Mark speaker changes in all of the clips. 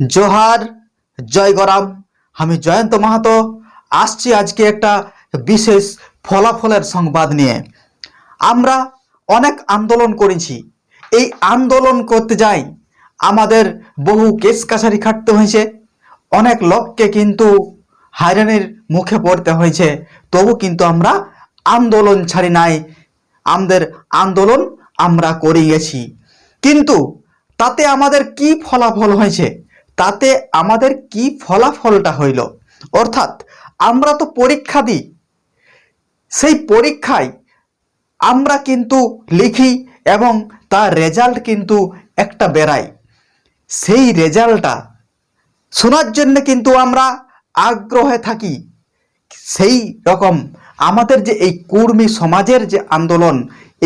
Speaker 1: জোহার, জয় গরাম। আমি জয়ন্ত মাহাতো, আসছি আজকে একটা বিশেষ ফলাফলের সংবাদ নিয়ে। আমরা অনেক আন্দোলন করেছি। এই আন্দোলন করতে যাই, আমাদের বহু কেস কাছারি খাটতে হয়েছে। অনেক লোককে কিন্তু হায়রানির মুখে পড়তে হয়েছে। তবু কিন্তু আমরা আন্দোলন ছাড়ি নাই। আমাদের আন্দোলন আমরা করে গেছি। কিন্তু তাতে আমাদের কি ফলাফল হয়েছে? তাতে আমাদের কি ফলাফলটা হইল? অর্থাৎ আমরা তো পরীক্ষা দিই। সেই পরীক্ষায় আমরা কিন্তু লিখি এবং তার রেজাল্ট কিন্তু একটা বেরায় সেই রেজাল্টটা শোনার জন্য কিন্তু আমরা আগ্রহে থাকি। সেই রকম আমাদের যে এই কুর্মী সমাজের যে আন্দোলন,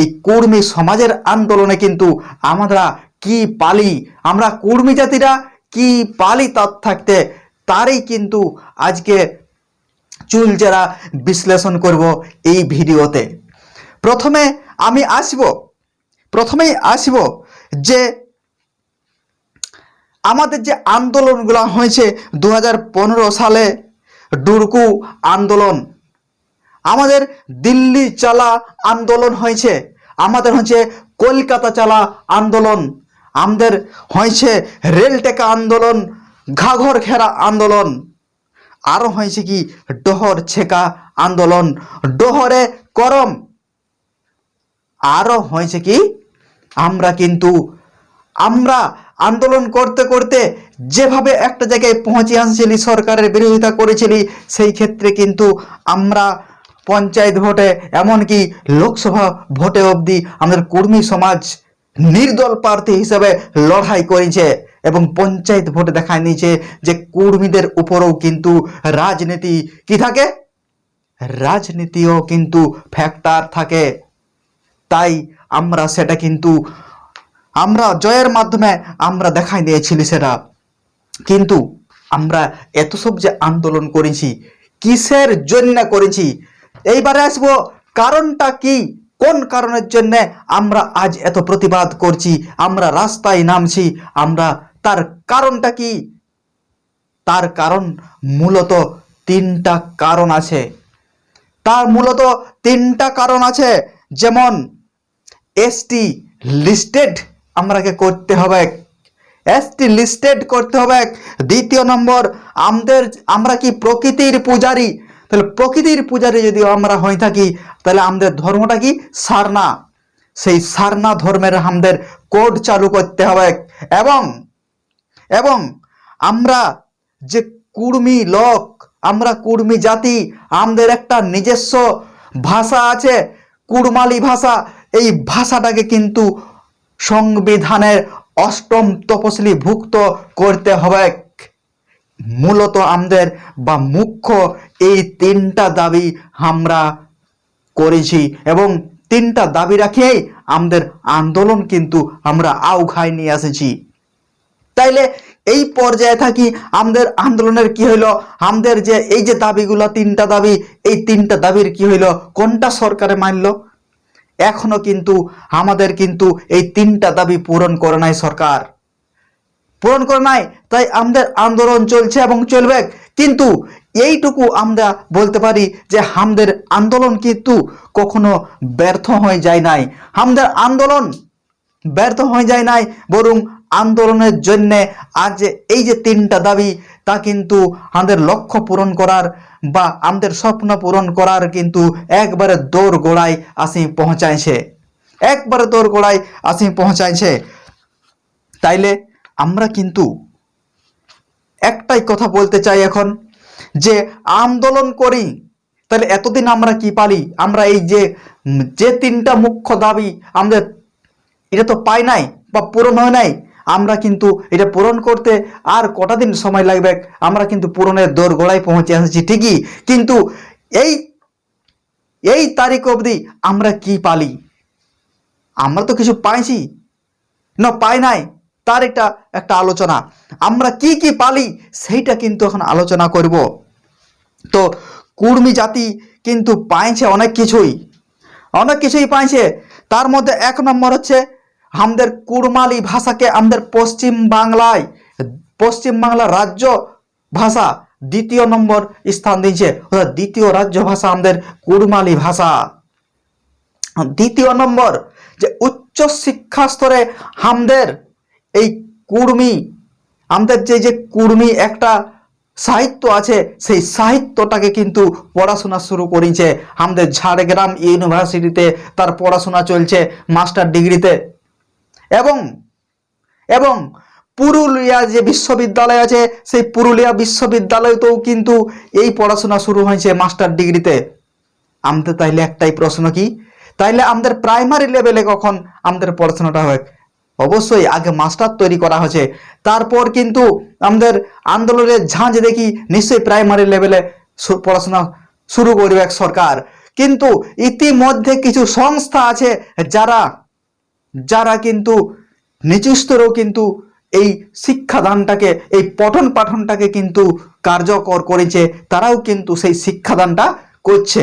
Speaker 1: এই কুর্মী সমাজের আন্দোলনে কিন্তু আমরা কি পালি? আমরা কুর্মী জাতিরা কি পালি তার থাকতে, তারই কিন্তু আজকে চুল যারা বিশ্লেষণ করব এই ভিডিওতে। প্রথমে আমি আসব, প্রথমেই আসব যে আমাদের যে আন্দোলনগুলো হয়েছে দু হাজার পনেরো সালে, ডুরকু আন্দোলন। আমাদের দিল্লি চালা আন্দোলন হয়েছে, আমাদের হচ্ছে কলকাতা চালা আন্দোলন। আমাদের হয়েছে রেল টেকা আন্দোলন, ঘাঘর ঘেরা আন্দোলন। আরও হয়েছে কি? ডহর ছেকা আন্দোলন, ডহরে করম। আরও হয়েছে কি? আমরা কিন্তু, আমরা আন্দোলন করতে করতে যেভাবে একটা জায়গায় পৌঁছে আসছিলি সরকারের বিরোধিতা করেছিলি, সেই ক্ষেত্রে কিন্তু আমরা পঞ্চায়েত ভোটে, এমনকি লোকসভা ভোটে অবধি আমাদের কর্মী সমাজ নির্দল প্রার্থী হিসেবে লড়াই করেছে এবং পঞ্চায়েত ভোটে দেখা নিয়েছে যে কর্মীদের উপরেও কিন্তু রাজনীতি কি থাকে? রাজনীতিও কিন্তু ফ্যাক্টর থাকে। তাই আমরা সেটা কিন্তু, আমরা জয়ের মাধ্যমে আমরা দেখাই দিয়েছিলি সেটা। কিন্তু আমরা এত সব যে আন্দোলন করেছি, কিসের জন্য করেছি? এইবারে আসব কারণটা কি? কোন কারণের জন্যে আমরা আজ এত প্রতিবাদ করছি? আমরা রাস্তায় নামছি। আমরা তার কারণটা কি? তার কারণ মূলত তিনটা কারণ আছে। তার মূলত তিনটা কারণ আছে। যেমন এসটি লিস্টেড আমরাকে করতে হবে। এসটি লিস্টেড করতে হবে। দ্বিতীয় নম্বর, আমাদের, আমরা কি প্রকৃতির পূজারী? তাহলে প্রকৃতির পূজারী যদি আমরা হয়ে থাকি, তাহলে আমাদের ধর্মটা কি? সারনা। সেই সারনা ধর্মের আমাদের কোড চালু করতে হবে। এবং এবং আমরা যে কুর্মী লোক, আমরা কুর্মী জাতি, আমাদের একটা নিজস্ব ভাষা আছে কুড়মালি ভাষা। এই ভাষাটাকে কিন্তু সংবিধানের অষ্টম তপশিলি ভুক্ত করতে হবে। মূলত আমাদের বা মুখ্য এই তিনটা দাবি আমরা করেছি এবং তিনটা দাবি রাখিয়েই আমাদের আন্দোলন কিন্তু আমরা আউঘায় নিয়ে এসেছি। তাইলে এই পর্যায়ে থাকি আমাদের আন্দোলনের কি হইল? আমাদের যে এই যে দাবিগুলো, তিনটা দাবি, এই তিনটা দাবির কি হইল? কোনটা সরকারে মানলো? এখনও কিন্তু আমাদের কিন্তু এই তিনটা দাবি পূরণ করে নাই সরকার। পূরণ করে নাই, তাই আমাদের আন্দোলন চলছে এবং চলবে। কিন্তু এইটুকু আমরা বলতে পারি যে আমাদের আন্দোলন কিন্তু কখনো ব্যর্থ হয়ে যায় নাই। আমাদের আন্দোলন ব্যর্থ হয়ে যায় নাই, বরং আন্দোলনের জন্যে আজ এই যে তিনটা দাবি, তা কিন্তু আমাদের লক্ষ্য পূরণ করার বা আমাদের স্বপ্ন পূরণ করার কিন্তু একবারে দৌড় গোড়ায় আসি পৌঁছাইছে। একবারে দৌড় গোড়ায় আসি পৌঁছাইছে। তাইলে আমরা কিন্তু একটাই কথা বলতে চাই এখন, যে আন্দোলন করি, তাহলে এতদিন আমরা কি পারি আমরা এই যে যে তিনটা মুখ্য দাবি আমাদের এটা তো পাই নাই বা পূরণ হয় নাই, আমরা কিন্তু এটা পূরণ করতে আর কটা দিন সময় লাগবে? আমরা কিন্তু পূরণের দৌড় গোড়ায় পৌঁছে এসেছি ঠিকই, কিন্তু এই এই তারিখ অবধি আমরা কি পালি? আমরা তো কিছু পাইছি, না পাই নাই। তার একটা একটা আলোচনা। আমরা কি কি পালি সেইটা কিন্তু এখন আলোচনা করব। তো কুর্মী জাতি কিন্তু পাইছে অনেক কিছুই। অনেক কিছুই পাইছে। তার মধ্যে এক নম্বর হচ্ছে আমাদের কুড়মালি ভাষাকে আমাদের পশ্চিম বাংলায় পশ্চিমবাংলা রাজ্য ভাষা দ্বিতীয় নম্বর স্থান দিয়েছে। অর্থাৎ দ্বিতীয় রাজ্য ভাষা আমাদের কুড়মালি ভাষা। দ্বিতীয় নম্বর যে উচ্চ শিক্ষা স্তরে আমাদের এই কুর্মি, আমাদের যে যে কুর্মি একটা সাহিত্য আছে, সেই সাহিত্যটাকে কিন্তু পড়াশোনা শুরু করেছে। আমাদের ঝাড়গ্রাম ইউনিভার্সিটিতে তার পড়াশোনা চলছে, মাস্টার ডিগ্রিতে। এবং এবং পুরুলিয়া যে বিশ্ববিদ্যালয় আছে, সেই পুরুলিয়া বিশ্ববিদ্যালয়তেও কিন্তু এই পড়াশোনা শুরু হয়েছে মাস্টার ডিগ্রিতে। আমাদের তাইলে একটাই প্রশ্ন কি? তাইলে আমাদের প্রাইমারি লেভেলে কখন আমাদের পড়াশোনাটা হয়? অবশ্যই আগে মাস্টার তৈরি করা হয়েছে। তারপর কিন্তু আমাদের আন্দোলনের ঝাঁঝ দেখি নিশ্চয়ই প্রাইমারি লেভেলে পড়াশোনা শুরু করবে এক সরকার। কিন্তু ইতিমধ্যে কিছু সংস্থা আছে যারা যারা কিন্তু নিচু স্তরেও কিন্তু এই শিক্ষাদানটাকে, এই পঠন পাঠনটাকে কিন্তু কার্যকর করেছে, তারাও কিন্তু সেই শিক্ষাদানটা করছে।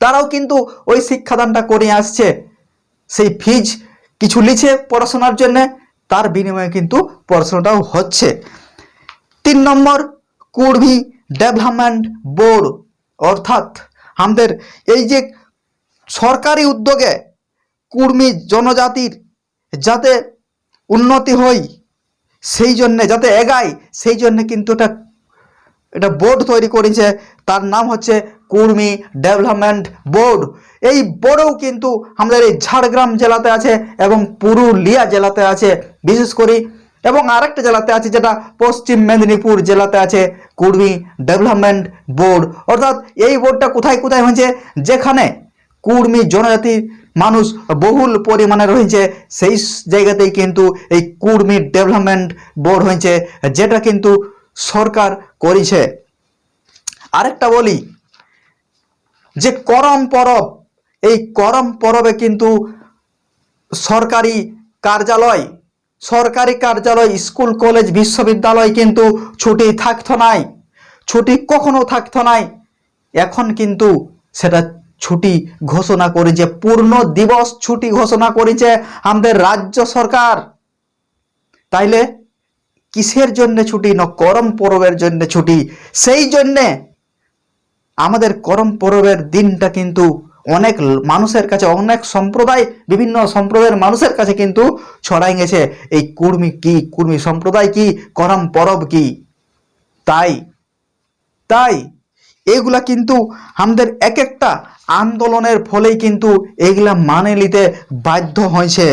Speaker 1: তারাও কিন্তু ওই শিক্ষাদানটা করে আসছে। সেই ফিজ কিছু লিছে পড়াশোনার জন্য, তার বিনিময়ে কিন্তু পড়াশোনাটাও হচ্ছে। তিন নম্বর কুর্মি ডেভেলপমেন্ট বোর্ড, অর্থাৎ আমাদের এই যে সরকারি উদ্যোগে কুর্মি জনজাতির যাতে উন্নতি হয়, সেই জন্যে, যাতে এগায়, সেই জন্যে কিন্তু এটা এটা বোর্ড তৈরি করেছে, তার নাম হচ্ছে কুর্মি ডেভেলপমেন্ট বোর্ড এই বোর্ডও কিন্তু আমাদের এই ঝাড়গ্রাম জেলাতে আছে এবং পুরুলিয়া জেলাতে আছে, বিশেষ করে। এবং আরেকটা জেলাতে আছে যেটা পশ্চিম মেদিনীপুর জেলাতে আছে, কুর্মি ডেভেলপমেন্ট বোর্ড অর্থাৎ এই বোর্ডটা কোথায় কোথায় হয়েছে? যেখানে কুর্মি জনজাতির মানুষ বহুল পরিমাণে রয়েছে, সেই জায়গাতেই কিন্তু এই কুর্মি ডেভেলপমেন্ট বোর্ড হয়েছে, যেটা কিন্তু সরকার করেছে। আরেকটা বলি যে করম পরব, এই করম পরবে কিন্তু সরকারি কার্যালয় সরকারি কার্যালয়, স্কুল, কলেজ, বিশ্ববিদ্যালয় কিন্তু ছুটি থাকতো নাই। ছুটি কখনো থাকতো নাই। এখন কিন্তু সেটা ছুটি ঘোষণা করেছে, পূর্ণ দিবস ছুটি ঘোষণা করেছে আমাদের রাজ্য সরকার। তাইলে কিসের জন্য ছুটি? না করম পরবের জন্য ছুটি? সেই জন্যে আমাদের করম পরবের দিনটা কিন্তু অনেক মানুষের কাছে, অনেক সম্প্রদায়, বিভিন্ন সম্প্রদায়ের মানুষের কাছে কিন্তু ছড়াই গেছে এই কুর্মি কি? কুর্মি সম্প্রদায় কি? করম পরব কি? তাই তাই, এগুলা কিন্তু আমাদের এক একটা আন্দোলনের ফলেই কিন্তু এগুলা মানে নিতে বাধ্য হয়েছে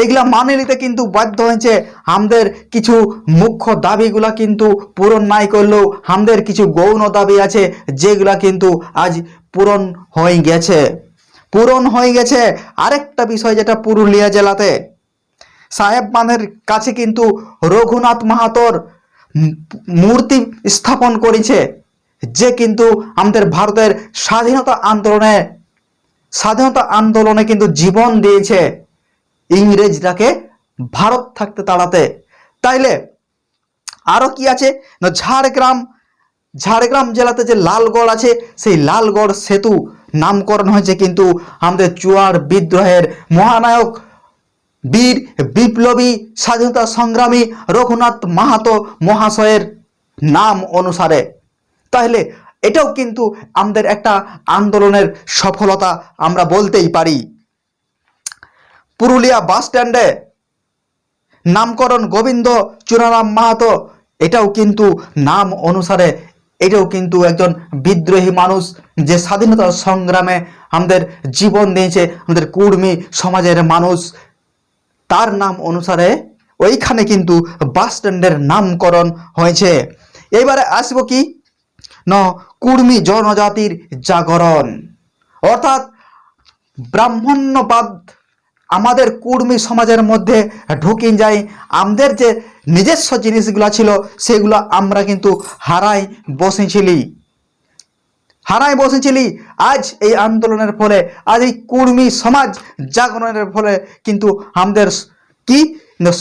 Speaker 1: এইগুলা মানে নিতে কিন্তু বাধ্য হয়েছে। আমাদের কিছু মুখ্য দাবিগুলা কিন্তু পূরণ নাই করলেও আমাদের কিছু গৌণ দাবি আছে, যেগুলা কিন্তু আজ পূরণ হয়ে গেছে। পূরণ হয়ে গেছে আরেকটা বিষয় যেটা পুরুলিয়া জেলাতে। সাহেব বাঁধের কাছে কিন্তু রঘুনাথ মাহাতোর মূর্তি স্থাপন করেছে, যে কিন্তু আমাদের ভারতের স্বাধীনতা আন্দোলনে স্বাধীনতা আন্দোলনে কিন্তু জীবন দিয়েছে। ইংরেজরাকে ভারত থাকতে তাড়াতে। তাইলে আরও কি আছে? না, ঝাড়গ্রাম ঝাড়গ্রাম জেলাতে যে লালগড় আছে, সেই লালগড় সেতু নামকরণ হয়েছে কিন্তু আমাদের চুয়ার বিদ্রোহের মহানায়ক বীর বিপ্লবী স্বাধীনতা সংগ্রামী রঘুনাথ মাহাতো মহাশয়ের নাম অনুসারে। তাহলে এটাও কিন্তু আমাদের একটা আন্দোলনের সফলতা আমরা বলতেই পারি। পুরুলিয়া বাস স্ট্যান্ডে। নামকরণ গোবিন্দ চুনারাম মাহাতো, এটাও কিন্তু নাম অনুসারে, এটাও কিন্তু একজন বিদ্রোহী মানুষ যে স্বাধীনতা সংগ্রামে আমাদের জীবন দিয়েছে, আমাদের কুর্মী সমাজের মানুষ। তার নাম অনুসারে ওইখানে কিন্তু বাস স্ট্যান্ডের নামকরণ হয়েছে। এবারে আসব কি? ন, কুর্মী জনজাতির জাগরণ। অর্থাৎ ব্রাহ্মণ্যবাদ আমাদের কুর্মী সমাজের মধ্যে ঢুকিন যাই। আমাদের যে নিজস্ব জিনিসগুলো ছিল, সেগুলো আমরা কিন্তু হারাই বসেছিলি। হারাই বসেছিলি। আজ এই আন্দোলনের ফলে, আজ এই কুর্মী সমাজ জাগরণের ফলে কিন্তু আমাদের কি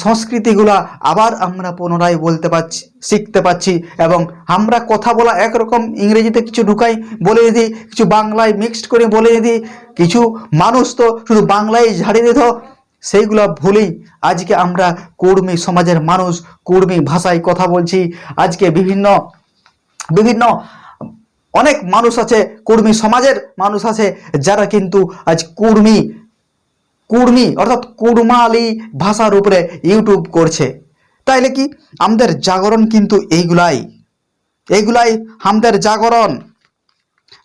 Speaker 1: সংস্কৃতিগুলা আবার আমরা পুনরায় বলতে পারছি, শিখতে পাচ্ছি এবং আমরা কথা বলা একরকম ইংরেজিতে কিছু ঢুকাই, বলে দিই কিছু বাংলায় মিক্সড করে বলে দিই কিছু মানুষ তো শুধু বাংলায় ঝাড়িয়ে দিত, সেইগুলো ভুলেই আজকে আমরা কুর্মী সমাজের মানুষ, কুর্মী ভাষায় কথা বলছি। আজকে বিভিন্ন বিভিন্ন অনেক মানুষ আছে, কুর্মী সমাজের মানুষ আছে, যারা কিন্তু আজ কুর্মী কুর্মী, অর্থাৎ কুর্মালি ভাষার উপরে ইউটিউব করছে। তাইলে কি আমাদের জাগরণ কিন্তু এইগুলাই। এইগুলাই আমাদের জাগরণ।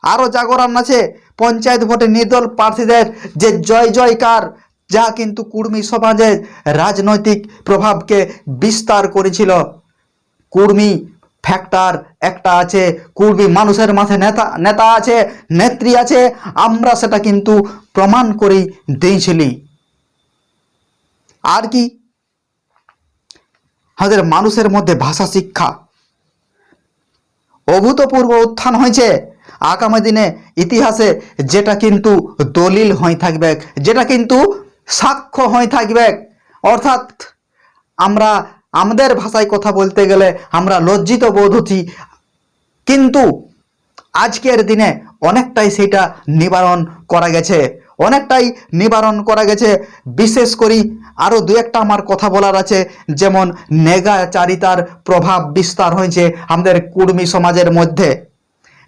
Speaker 1: আরও জাগরণ আছে, পঞ্চায়েত ভোটে নির্দল প্রার্থীদের যে জয় জয়কার, যা কিন্তু কুর্মী সমাজের রাজনৈতিক প্রভাবকে বিস্তার করেছিল। কুর্মী ফ্যাক্টর একটা আছে কুর্মী মানুষের মাঝে নেতা নেতা আছে, নেত্রী আছে, আমরা সেটা কিন্তু প্রমাণ করেই দিয়েছিলি। আর কি? আমাদের মানুষের মধ্যে ভাষা শিক্ষা। অভূতপূর্ব উত্থান হয়েছে। আগামী দিনে ইতিহাসে যেটা কিন্তু দলিল হয়ে থাকবে, যেটা কিন্তু সাক্ষ্য হয়ে থাকবে। অর্থাৎ আমরা আমাদের ভাষায় কথা বলতে গেলে আমরা লজ্জিত বোধ হচ্ছি। কিন্তু আজকের দিনে অনেকটাই সেটা নিবারণ করা গেছে। অনেকটাই নিবারণ করা গেছে। বিশেষ করি আরও দু একটা আমার কথা বলার আছে। যেমন নেগাচারিতার প্রভাব বিস্তার হয়েছে আমাদের কুর্মী সমাজের মধ্যে।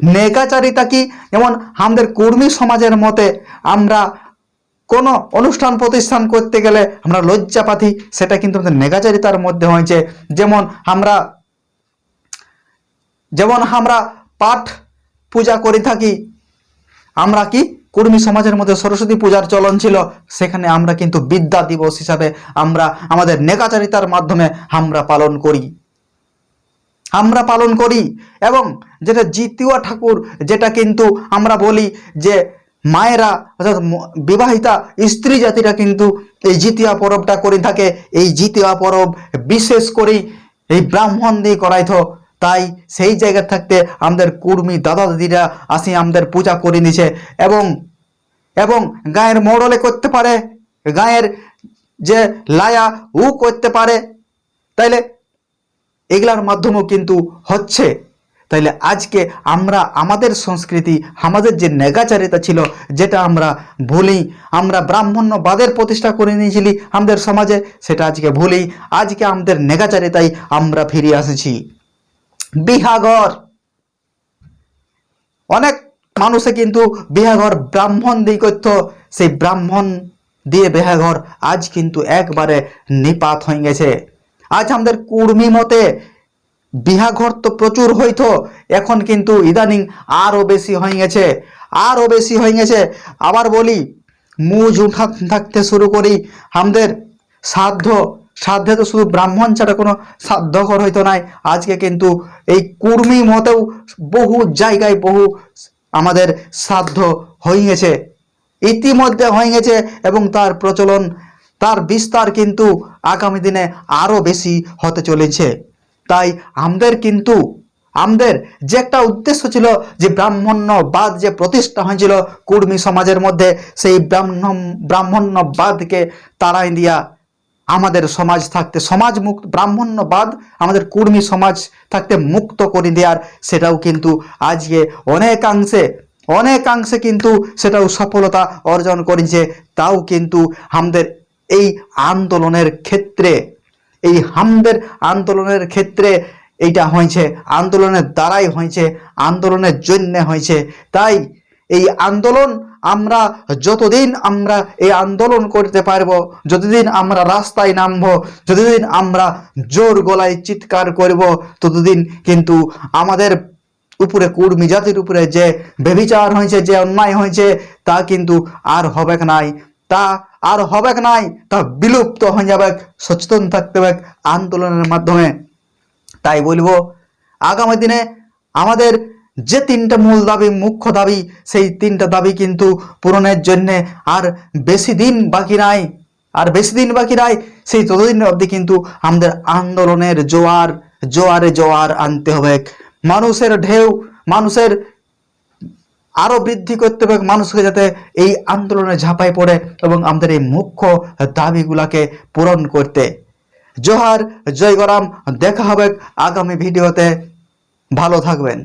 Speaker 1: নেগাচারিতা কি? যেমন আমাদের কুর্মী সমাজের মতে আমরা কোনো অনুষ্ঠান, প্রতিষ্ঠান করতে গেলে আমরা লজ্জা পাতি সেটা কিন্তু আমাদের নেগাচারিতার মধ্যে হয়েছে যেমন আমরা যেমন আমরা পাঠ পূজা করে থাকি, আমরা কি কর্মী সমাজের মধ্যে সরস্বতী পূজার চলন ছিল, সেখানে আমরা কিন্তু বিদ্যা দিবস হিসাবে আমরা, আমাদের নেকাচারিতার মাধ্যমে আমরা পালন করি। আমরা পালন করি এবং যেটা জিতুয়া ঠাকুর, যেটা কিন্তু আমরা বলি যে মায়েরা, অর্থাৎ বিবাহিতা স্ত্রী জাতিরা কিন্তু এই জিতিয়া পরবটা করে থাকে। এই জিতিয়া পরব বিশেষ করে এই ব্রাহ্মণ দিয়ে করাইতো। তাই সেই জায়গা থাকতে আমাদের কুর্মী দাদা দিদিরা আসি আমাদের পূজা করে নিছে এবং এবং গায়ের মোড়লে করতে পারে। গায়ের যে লায়া, উ করতে পারে। তাইলে এগুলার মাধ্যমেও কিন্তু হচ্ছে। তাইলে আজকে আমরা আমাদের সংস্কৃতি, আমাদের যে নেগাচারিতা ছিল, যেটা আমরা ভুলি, আমরা ব্রাহ্মণ্যবাদের প্রতিষ্ঠা করে নিয়েছিলি আমাদের সমাজে, সেটা আজকে ভুলি, আজকে আমাদের নেগাচারিতাই আমরা ফিরে এসেছি বিহাগর অনেক মানুষে কিন্তু বিহাঘর ব্রাহ্মণ দিয়ে করত, সেই ব্রাহ্মণ দিয়ে বিহাঘর আজ কিন্তু একবারে নিপাত হয়ে গেছে। আজ আমাদের কুর্মী মতে বিহাঘর তো প্রচুর হইতো, এখন কিন্তু ইদানিং আরও বেশি হয়ে গেছে আরও বেশি হয়ে গেছে। আবার বলি, মুজ উঠা থাকতে শুরু করি আমাদের সাধ্য, সাধ্যে তো শুধু ব্রাহ্মণ ছাড়া কোনো সাধ্যকর হইতো নাই। আজকে কিন্তু এই কুর্মী মতেও বহু জায়গায় বহু আমাদের সাধ্য হয়ে গেছে। ইতিমধ্যে হয়ে গেছে এবং তার প্রচলন, তার বিস্তার কিন্তু আগামী দিনে আরও বেশি হতে চলেছে। তাই আমাদের কিন্তু, আমাদের যে একটা উদ্দেশ্য ছিল যে ব্রাহ্মণ্যবাদ যে প্রতিষ্ঠা হয়েছিল কুর্মী সমাজের মধ্যে, সেই ব্রাহ্মণ ব্রাহ্মণ্যবাদকে তাড়াই দিয়া আমাদের সমাজ থাকতে সমাজ মুক্ত ব্রাহ্মণ্যবাদ আমাদের কুর্মী সমাজ থাকতে মুক্ত করে দেওয়ার, সেটাও কিন্তু আজকে অনেকাংশে অনেকাংশে কিন্তু সেটাও সফলতা অর্জন করেছে। তাও কিন্তু আমাদের এই আন্দোলনের ক্ষেত্রে এই হামদের আন্দোলনের ক্ষেত্রে এইটা হয়েছে, আন্দোলনের দ্বারাই হয়েছে, আন্দোলনের জন্য হয়েছে। তাই এই আন্দোলন আমরা যতদিন আমরা এই আন্দোলন করতে পারব, যতদিন আমরা রাস্তায় নামবো, যতদিন আমরা জোর গলায় চিৎকার করব, ততদিন কিন্তু আমাদের উপরে কুর্মী জাতির উপরে যে বেবিচার হয়েছে, যে অন্যায় হয়েছে, তা কিন্তু আর হবে নাই। তা আর হবে নাই। তা বিলুপ্ত হয়ে যাবে, সচেতন থাকতে হবে আন্দোলনের মাধ্যমে। তাই বলব, আগামী দিনে আমাদের যে তিনটা মূল দাবি, মুখ্য দাবি, সেই তিনটা দাবি কিন্তু পূরণের জন্যে আর বেশি দিন বাকি নাই। আর বেশি দিন বাকি নাই, সেই ততদিন অবধি কিন্তু আমাদের আন্দোলনের জোয়ার, জোয়ারে জোয়ার আনতে হবে। মানুষের ঢেউ, মানুষের আরও বৃদ্ধি করতে হবে মানুষকে যাতে এই আন্দোলনে ঝাঁপাই পড়ে এবং আমাদের এই মুখ্য দাবিগুলাকে পূরণ করতে। জোহার, জয়গরাম, দেখা হবে আগামী ভিডিওতে। ভালো থাকবেন।